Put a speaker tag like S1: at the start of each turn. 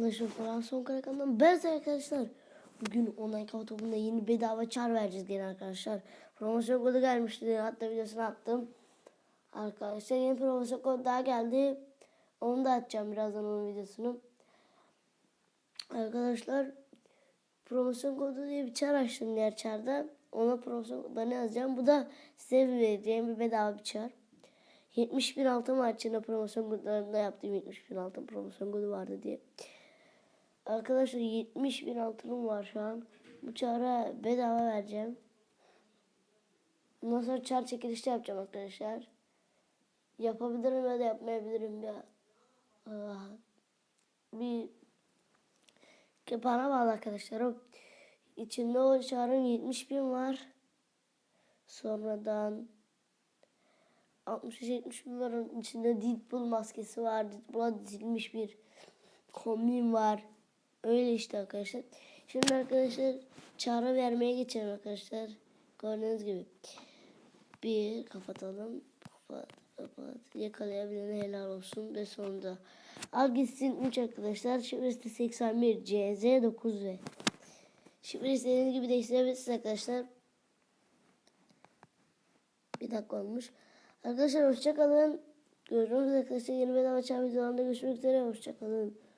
S1: Clash of Clans son karakandan ben arkadaşlar. Bugün online kafa topunda yeni bedava çar vereceğiz gene arkadaşlar. Promosyon kodu gelmişti. Hatta videosunu attım. Arkadaşlar yeni promosyon kodu daha geldi. Onu da atacağım birazdan onun videosunu. Arkadaşlar promosyon kodu diye bir çar açtım diğer çarda. Ona promosyon kodlarını yazacağım. Bu da size vereceğim bir bedava bir çar. 70 bin altın içinde promosyon kodlarında yaptığım 70 bin altın promosyon kodu vardı diye. Arkadaşlar 70 bin altınım var şu an. Bu çara bedava vereceğim. Ondan sonra çar çekilişte yapacağım arkadaşlar. Yapabilirim ya da yapmayabilirim ya. Ah, Bir bana bağlı arkadaşlar. O içinde o çarın 70 bin var. Sonradan 60-70 bin var. Onun içinde Deadpool maskesi var. Deadpool'a dizilmiş bir kombin var. Öyle işte arkadaşlar. Şimdi arkadaşlar çağrı vermeye geçelim arkadaşlar. Gördüğünüz gibi. Bir kapatalım. Kapat, kapat. Yakalayabilene helal olsun. Ve sonunda. Al gitsin 3 arkadaşlar. Şifresi de 81 CZ 9 v Şifre istediğiniz gibi değiştirebilirsiniz arkadaşlar. Bir dakika olmuş. Arkadaşlar hoşçakalın. Görüşmek üzere arkadaşlar. Yeni bedava çağ videolarında görüşmek üzere. Hoşçakalın.